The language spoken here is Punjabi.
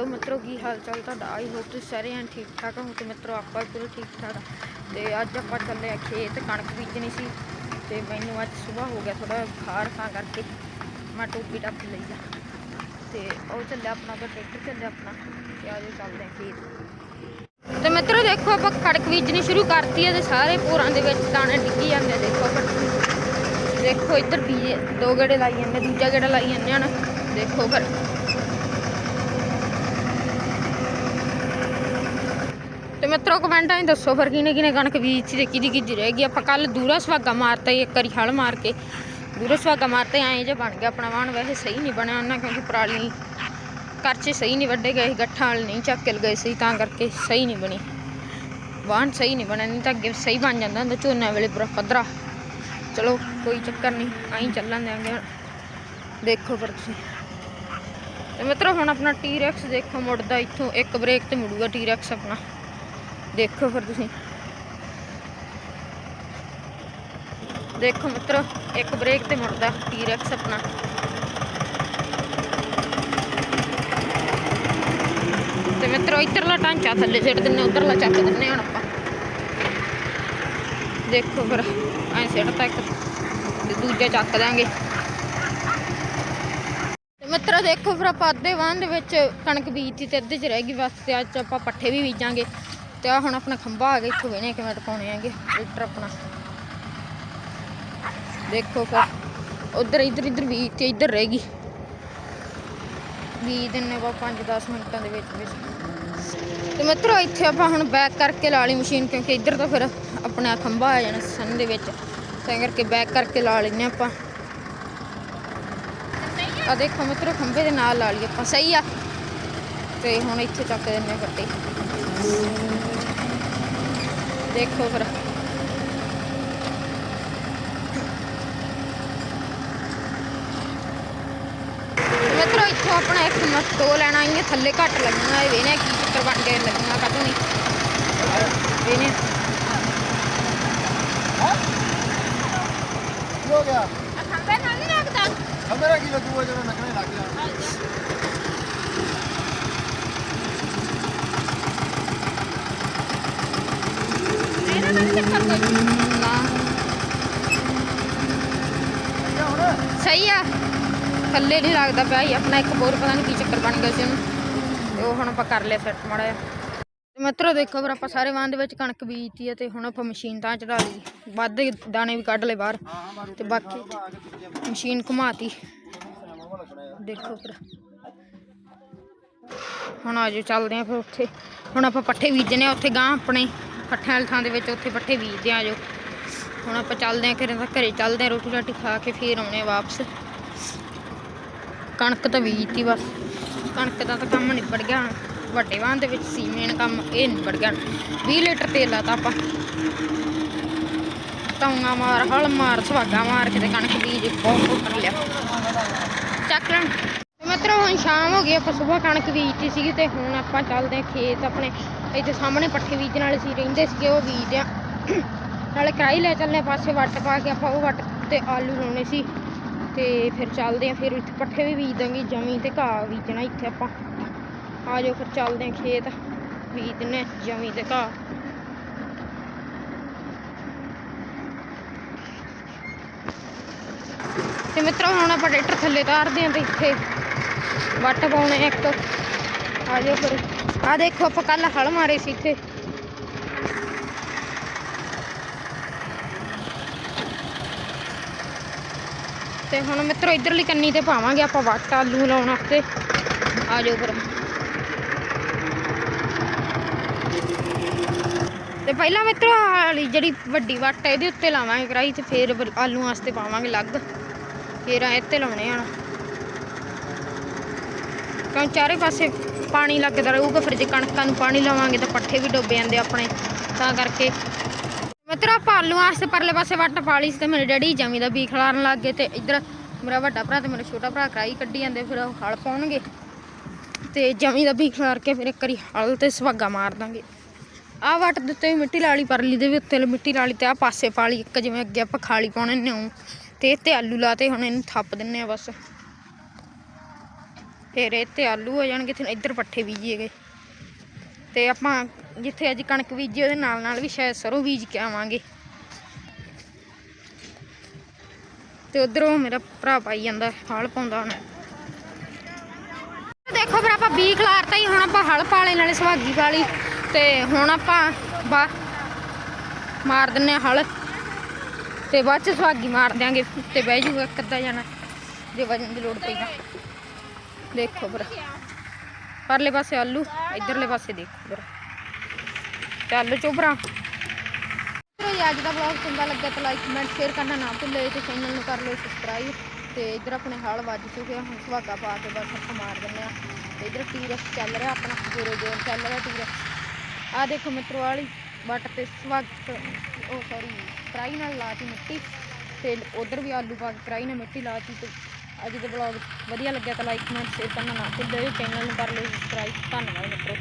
ਹੈਲੋ ਮਿੱਤਰੋ ਕੀ ਹਾਲ ਚਾਲ ਤੁਹਾਡਾ? ਆਈ ਹੋਪ ਤੁਸੀਂ ਸਾਰੇ ਐਨ ਠੀਕ ਠਾਕ ਹੋ। ਤੇ ਮਿੱਤਰੋ ਆਪਾਂ ਵੀ ਠੀਕ ਠਾਕ ਆ। ਤੇ ਅੱਜ ਆਪਾਂ ਚੱਲੇ ਆ ਖੇਤ ਕਣਕ ਬੀਜਣੀ ਸੀ। ਤੇ ਮੈਨੂੰ ਅੱਜ ਸਵੇਰ ਹੋ ਗਿਆ ਥੋੜਾ ਬੁਖਾਰ ਤਾਂ ਕਰਕੇ। ਮੈਂ ਟੋਪੀ ਟੱਪ ਲਈ ਆ। ਤੇ ਉਹ ਚੱਲਿਆ ਆਪਣਾ ਤਾਂ ਟਰੈਕਟਰ ਚੱਲਿਆ ਆਪਣਾ। ਤੇ ਆਜੋ ਚੱਲਦੇ ਆ ਖੇਤ। ਤੇ ਮਿੱਤਰੋ ਦੇਖੋ ਆਪਾਂ ਕਣਕ ਬੀਜਣੀ ਸ਼ੁਰੂ ਕਰਤੀ ਹੈ ਤੇ ਸਾਰੇ ਪੂਰਾਂ ਦੇ ਵਿੱਚ ਦਾਣੇ ਡਿੱਗੀ ਜਾਂਦੇ ਆ, ਦੇਖੋ ਪਰ ਦੇਖੋ ਇੱਧਰ ਬੀਜੇ ਦੋ ਗੇੜੇ ਲਾਈ ਜਾਂਦੇ ਦੂਜਾ ਗੇੜਾ ਲਾਈ ਜਾਂਦੇ ਹਨ ਦੇਖੋ ਫਿਰ ਮਿੱਤਰੋ ਕਮੈਂਟਾਂ 'ਚ ਦੱਸੋ ਫਿਰ ਕਿਹਨੇ ਕਿਹਨੇ ਕਣਕ ਬੀਜੀ ਤੇ ਕਿਹਦੀ ਕਿਹਦੀ ਰਹਿ ਗਈ। ਆਪਾਂ ਕੱਲ ਦੂਰਾ ਸੁਹਾਗਾ ਮਾਰਤਾ ਸੀ ਇੱਕ ਵਾਰੀ ਹਲ ਮਾਰ ਕੇ। ਦੂਰਾ ਸੁਹਾਗਾ ਮਾਰਤੇ ਐਂ ਜੇ ਬਣ ਗਿਆ ਆਪਣਾ ਵਾਹਣ ਵੈਸੇ ਸਹੀ ਨਹੀਂ ਬਣਿਆ ਉਹਨਾਂ ਕਿਉਂਕਿ ਪਰਾਲੀ ਕਰਚੇ ਸਹੀ ਨਹੀਂ ਵੱਡੇ ਗਏ ਸੀ, ਗੱਠਾਂ ਵਾਲੇ ਨਹੀਂ ਚੱਕ ਕੇ ਲਗਾਏ ਸੀ ਤਾਂ ਕਰਕੇ ਸਹੀ ਨਹੀਂ ਬਣੀ। ਵਾਹਣ ਸਹੀ ਨਹੀਂ ਬਣਿਆ ਨਹੀਂ ਤਾਂ ਅੱਗੇ ਸਹੀ ਬਣ ਜਾਂਦਾ ਹੁੰਦਾ ਝੋਨੇ ਵੇਲੇ ਪੂਰਾ ਪੱਧਰਾ। ਚਲੋ ਕੋਈ ਚੱਕਰ ਨਹੀਂ ਆਈ ਚੱਲਣ ਦਿਆਂਗੇ ਦੇਖੋ ਫਿਰ ਤੁਸੀਂ। ਤੇ ਮਿੱਤਰੋ ਹੁਣ ਆਪਣਾ ਟੀ ਰੈਕਸ ਦੇਖੋ ਮੁੜਦਾ ਇੱਥੋਂ ਇੱਕ ਬ੍ਰੇਕ ਤੇ ਮੁੜੂਗਾ ਟੀ ਰੈਕਸ ਆਪਣਾ। ਦੇਖੋ ਫਿਰ ਤੁਸੀਂ। ਦੇਖੋ ਮਿੱਤਰੋ, ਇੱਕ ਬ੍ਰੇਕ ਤੇ ਮੁੜਦਾ ਟੀਰੈਕਸ ਆਪਣਾ। ਤੇ ਮਿੱਤਰੋ, ਇੱਧਰਲਾ ਢਾਂਚਾ ਥੱਲੇ ਸਿੱਟ ਦਿੰਨੇ ਉਧਰਲਾ ਚੱਕ ਦਿੰਨੇ ਹੁਣ ਆਪਾਂ। ਦੇਖੋ ਫਿਰ, ਐਂ ਸਿੱਟਤਾ ਇੱਕ ਤੇ ਦੂਜਾ ਚੱਕ ਦਾਂਗੇ। ਤੇ ਮਿੱਤਰੋ, ਦੇਖੋ ਫਿਰ ਆਪਾਂ ਅੱਧੇ ਵਾਹਨ ਦੇ ਵਿੱਚ ਕਣਕ ਬੀਜਤੀ ਤੇ ਅੱਧੇ ਚ ਰਹਿ ਗਈ, ਬਸ ਤੇ ਅੱਜ ਆਪਾਂ ਪੱਠੇ ਵੀ ਬੀਜਾਂਗੇ। ਤੇ ਆ ਹੁਣ ਆਪਣਾ ਖੰਭਾ ਆ ਗਿਆ, ਇੱਥੋਂ ਵੇਣੇ ਕਿਵੇਂ ਟਪਾਉਣੇ ਆਂਗੇ ਟਰੈਕਟਰ ਆਪਣਾ। ਦੇਖੋ ਫਿਰ, ਉਧਰ, ਇੱਧਰ ਇੱਧਰ ਬੀਜ ਤੇ ਇੱਧਰ ਰਹਿ ਗਈ। ਬੀਜ ਦਿੰਨੇ ਬਾ 5-10 ਮਿੰਟਾਂ ਦੇ ਵਿੱਚ ਵਿੱਚ। ਤੇ ਮਿੱਤਰੋ, ਇੱਥੇ ਆਪਾਂ ਹੁਣ ਬੈਕ ਕਰਕੇ ਲਾ ਲਈ ਮਸ਼ੀਨ ਕਿਉਂਕਿ ਇੱਧਰ ਤਾਂ ਫਿਰ ਆਪਣਾ ਖੰਭਾ ਆ ਜਾਣਾ ਸਨ ਦੇ ਵਿੱਚ। ਤਾਂ ਕਰਕੇ ਬੈਕ ਕਰਕੇ ਲਾ ਲੈਨੇ ਆਪਾਂ। ਆ ਦੇਖੋ ਮਿੱਤਰੋ, ਖੰਭੇ ਦੇ ਨਾਲ ਲਾ ਲਈ ਆਪਾਂ, ਸਹੀ ਆ। ਤੇ ਹੁਣ ਇੱਥੇ ਚੱਕ ਦਿੰਨੇ ਫੱਟੇ ਦੇਖੋ ਫਿਰ। ਮਿੱਤਰੋ ਇੱਥੋਂ ਆਪਣਾ ਇੱਕ ਦੋ ਲੈਣਾ ਆਈਆਂ ਥੱਲੇ ਘੱਟ ਲੱਗਣਾ ਇਹ ਵੇਨੇ ਕੀ ਚੱਕਰ ਬਣ ਕੇ ਲੱਗਣਾ ਕਦੋਂ ਨਹੀਂ। ਵੇਨੇ ਹੋ। ਗਿਆ? ਖੰਭੇ ਨਾਲ ਨਹੀਂ ਲੱਗਦਾ? ਮੇਰਾ ਕੀ ਲੱਗੂਗਾ ਜਦੋਂ ਨਕਲੇ ਲੱਗ ਜਾਣ ਇਹਨਾਂ ਨਾਲ ਨਹੀਂ ਚੱਕਰ ਕੋਈ ਨਾ ਅੱਛਾ ਹੁਣ ਸਹੀ ਆ। ਥੱਲੇ ਨਹੀਂ ਲੱਗਦਾ ਪਿਆ ਸੀ ਆਪਣਾ ਇੱਕ ਹੋਰ ਪਤਾ ਨਹੀਂ ਕੀ ਚੱਕਰ ਬਣ ਗਿਆ ਸੀ ਉਹਨੂੰ ਤੇ ਉਹ ਹੁਣ ਆਪਾਂ ਕਰ ਲਿਆ ਸੈੱਟ ਮਾੜਾ ਜਿਹਾ। ਤੇ ਮਿੱਤਰੋ ਦੇਖੋ ਫਿਰ ਆਪਾਂ ਸਾਰੇ ਵਾਂ ਦੇ ਵਿੱਚ ਕਣਕ ਬੀਜਤੀ ਹੈ ਤੇ ਹੁਣ ਆਪਾਂ ਮਸ਼ੀਨ ਤਾਂ ਚੜਾ ਲਈ। ਵੱਧ ਦਾਣੇ ਵੀ ਕੱਢ ਲਏ ਬਾਹਰ। ਤੇ ਬਾਕੀ ਮਸ਼ੀਨ ਘੁਮਾਤੀ। ਦੇਖੋ ਫਿਰ। ਹੁਣ ਆਜੋ ਚੱਲਦੇ ਆ ਫਿਰ ਉੱਥੇ। ਹੁਣ ਆਪਾਂ ਪੱਠੇ ਬੀਜਣੇ ਆ ਉੱਥੇ ਗਾਂ ਆਪਣੇ। ਪੱਠਿਆਂ ਵਾਲੀ ਥਾਂ ਦੇ ਵਿੱਚ ਉੱਥੇ ਪੱਠੇ ਬੀਜਦੇ ਆ ਜੋ। ਹੁਣ ਆਪਾਂ ਚੱਲਦੇ ਆ ਘਰੇ ਤਾਂ ਘਰੇ ਚੱਲਦੇ ਆ ਰੋਟੀ ਰਾਟੀ ਖਾ ਕੇ ਫੇਰ ਆਉਣੇ ਆ ਵਾਪਸ। ਕਣਕ ਤਾਂ ਬੀਜਤੀ ਬਸ। ਕਣਕ ਦਾ ਤਾਂ ਕੰਮ ਨਿਬੜ ਗਿਆ ਹੁਣ। ਵੱਡੇ ਵਾਹਨ ਦੇ ਵਿੱਚ ਸੀ ਮੇਨ ਕੰਮ, ਇਹ ਨਿਬੜ ਗਿਆ। 20 ਲੀਟਰ ਤੇਲ ਲਾਤਾ ਆਪਾਂ। ਤੌਂਗਾ ਮਾਰ, ਹਲ ਮਾਰ, ਸੁਹਾਗਾ ਮਾਰ ਕੇ ਤੇ ਕਣਕ ਬੀਜ, ਬਹੁਤ ਕਰ ਲਿਆ। ਚੱਕ ਲੈਣ। ਤੇ ਹੁਣ ਸ਼ਾਮ ਹੋ ਗਈ, ਆਪਾਂ ਸਵੇਰ ਕਣਕ ਬੀਜਤੀ ਸੀਗੀ ਤੇ ਹੁਣ ਆਪਾਂ ਚੱਲਦੇ ਆ ਖੇਤ ਆਪਣੇ, ਇੱਥੇ ਸਾਹਮਣੇ ਪੱਠੇ ਬੀਜਣ ਵਾਲੇ ਸੀ, ਰਹਿੰਦੇ ਸੀਗੇ, ਉਹ ਬੀਜਦੇ ਆ ਨਾਲੇ ਕੜਾਈ ਲੈ ਚੱਲਨੇ ਪਾਸੇ ਵੱਟ ਪਾ ਕੇ ਆਪਾਂ ਉਹ ਵੱਟ ਤੇ ਆਲੂ ਲਾਉਣੇ ਸੀ। ਤੇ ਫਿਰ ਚੱਲਦੇ ਆ ਫਿਰ ਇੱਥੇ ਪੱਠੇ ਵੀ ਬੀਜ ਦਾਂਗੇ, ਜਮੀ ਤੇ ਘਾਹ ਬੀਜਣਾ ਇੱਥੇ ਆਪਾਂ। ਆ ਜਾਓ, ਫਿਰ ਚੱਲਦੇ ਆ ਖੇਤ ਬੀਜ ਦਿੰਨੇ ਆ ਜਮੀ ਤੇ ਘਾਹ। ਤੇ ਮਿੱਤਰੋ, ਹੁਣ ਆਪਾਂ ਟਰੈਕਟਰ ਥੱਲੇ ਤਾਰਦੇ ਆਂ ਤੇ ਇੱਥੇ ਵੱਟ ਪਾਉਣੇ ਇੱਕ। ਆ ਜਾਓ ਫਿਰ। ਆ ਦੇਖੋ ਆਪਾਂ ਕੱਲ ਹਲ ਮਾਰੇ ਸੀ ਇੱਥੇ। ਤੇ ਹੁਣ ਮਿੱਤਰੋ ਇਧਰਲੀ ਕੰਨੀ ਤੇ ਪਾਵਾਂਗੇ ਆਪਾਂ ਵੱਟ ਆਲੂ ਲਾਉਣ ਵਾਸਤੇ। ਆ ਜਾਓ ਫਿਰ। ਤੇ ਪਹਿਲਾਂ ਮਿੱਤਰੋ ਆਹ ਵਾਲੀ ਜਿਹੜੀ ਵੱਡੀ ਵੱਟ ਹੈ ਇਹਦੇ ਉੱਤੇ ਲਾਵਾਂਗੇ ਕਰਾਈ ਤੇ ਫਿਰ ਆਲੂ ਵਾਸਤੇ ਪਾਵਾਂਗੇ ਅਲੱਗ। ਫੇਰ ਇਹ ਤੇ ਲਾਉਣੇ ਆ ਕਿਉਂ ਚਾਰੇ ਪਾਸੇ ਪਾਣੀ ਲੱਗਦਾ ਰਹੂਗਾ, ਫਿਰ ਜੇ ਕਣਕਾਂ ਨੂੰ ਪਾਣੀ ਲਾਵਾਂਗੇ ਤਾਂ ਪੱਠੇ ਵੀ ਡੁੱਬ ਜਾਂਦੇ ਆਪਣੇ, ਤਾਂ ਕਰਕੇ। ਮਤਰਾ ਆਪਾਂ ਆਲੂ ਪਰਲੇ ਪਾਸੇ ਵੱਟ ਪਾ ਲਈ ਸੀ ਤੇ ਮੇਰੇ ਡੈਡੀ ਜਮੀ ਦਾ ਬੀ ਖਲਾਰਨ ਲੱਗ ਗਏ ਤੇ ਇੱਧਰ ਮੇਰਾ ਵੱਡਾ ਭਰਾ ਤੇ ਮੇਰਾ ਛੋਟਾ ਭਰਾ ਕਰਾਈ ਕੱਢੀ ਜਾਂਦੇ, ਫਿਰ ਉਹ ਹਲ ਪਾਉਣਗੇ। ਤੇ ਜਮੀ ਦਾ ਬੀ ਖਲਾਰ ਕੇ ਫਿਰ ਇੱਕ ਵਾਰੀ ਹਲ ਤੇ ਸੁਹਾਗਾ ਮਾਰ ਦਾਂਗੇ। ਆਹ ਵੱਟ ਦਿੱਤੇ ਉੱਤੇ ਵੀ ਮਿੱਟੀ ਲਾਲੀ ਪਰਲੀ ਦੇ ਵੀ ਉੱਤੇ ਮਿੱਟੀ ਲਾਲੀ ਤੇ ਆ ਪਾਸੇ ਪਾਲੀ ਇੱਕ ਜਿਵੇਂ ਅੱਗੇ ਆਪਾਂ ਖਾਲੀ ਪਾਉਣੇ ਨੇ ਉਹ ਤੇ ਇਹ ਤੇ ਆਲੂ ਲਾਤੇ ਹੁਣ ਇਹਨੂੰ ਥੱਪ ਦਿੰਨੇ ਆ ਬਸ। ਫਿਰ ਇੱਥੇ ਆਲੂ ਹੋ ਜਾਣਗੇ ਤੇ ਇੱਧਰ ਪੱਠੇ ਬੀਜੀਏਗੇ। ਤੇ ਆਪਾਂ ਜਿੱਥੇ ਅੱਜ ਕਣਕ ਬੀਜੀ, ਉਹਦੇ ਨਾਲ ਨਾਲ ਵੀ ਸ਼ਾਇਦ ਸਰੋਂ ਬੀਜ ਕੇ ਆਵਾਂਗੇ। ਤੇ ਉਧਰੋਂ ਮੇਰਾ ਭਰਾ ਪਾਈ ਜਾਂਦਾ, ਹਲ ਪਾਉਂਦਾ ਹੁਣ। ਦੇਖੋ ਫਿਰ ਆਪਾਂ ਬੀ ਖਲਾਰਤਾ ਹੀ, ਹੁਣ ਆਪਾਂ ਹਲ ਪਾਲੇ ਨਾਲੇ ਸੁਹਾਗੀ ਵਾਲੀ ਤੇ ਹੁਣ ਆਪਾਂ ਬਾ ਮਾਰ ਦਿੰਨੇ ਆ ਹਲ। ਤੇ ਬਾਅਦ ਚ ਸੁਹਾਗੀ ਮਾਰ ਦਿਆਂਗੇ ਤੇ ਬਹਿ ਜੂਗਾ ਇੱਕ ਅੱਧਾ ਜਾਣਾ, ਜੇ ਵਜਨ ਦੀ ਲੋੜ ਪਈ ਤਾਂ। ਦੇਖੋ ਫਿਰ। ਪਰਲੇ ਪਾਸੇ ਆਲੂ, ਇਧਰਲੇ ਪਾਸੇ ਦੇਖੋ ਫਿਰ। ਤੇ ਆਲੂ ਚੋਬਰਾ। ਚਲੋ ਅੱਜ ਦਾ ਵਲੌਗ ਚੰਗਾ ਲੱਗਿਆ ਤਾਂ ਲਾਈਕ ਕਮੈਂਟ ਸ਼ੇਅਰ ਕਰਨਾ ਨਾ ਭੁੱਲਿਓ ਤੇ ਚੈਨਲ ਨੂੰ ਕਰ ਲਓ ਸਬਸਕ੍ਰਾਈਬ ਤੇ ਇਧਰ ਆਪਣੇ ਹਾਲ ਵੱਜ ਚੁੱਕੇ ਹੁਣ ਸੁਹਾਗਾ ਪਾ ਕੇ ਬਸ ਆਪਾਂ ਮਾਰ ਦਿੰਦੇ ਆ। ਤੇ ਇਧਰ ਟੀਰਸ ਚੱਲ ਰਿਹਾ, ਆਪਣਾ ਪੂਰੇ ਜੋਰ ਚੱਲ ਰਿਹਾ ਟੀਰਸ ਆ ਦੇਖੋ ਮਿੱਤਰੋ ਵਾਲੀ ਵੱਟ ਤੇ ਸੁਹਾਗ ਉਹ ਸੌਰੀ ਕੜਾਈ ਨਾਲ ਲਾਤੀ ਮਿੱਟੀ। ਤੇ ਉਧਰ ਵੀ ਆਲੂ ਪਾ ਕੇ ਕੜਾਈ ਨਾਲ ਮਿੱਟੀ ਲਾਤੀ ਤੇ ਅੱਜ ਦੇ ਵਲੌਗ ਵਧੀਆ ਲੱਗਿਆ ਤਾਂ ਲਾਈਕ ਕਮੈਂਟ ਸ਼ੇਅਰ ਕਰਨਾ ਨਾ ਭੁੱਲਿਓ ਚੈਨਲ ਨੂੰ ਕਰ ਲਓ ਸਬਸਕ੍ਰਾਈਬ ਧੰਨਵਾਦ ਮਿੱਤਰੋ।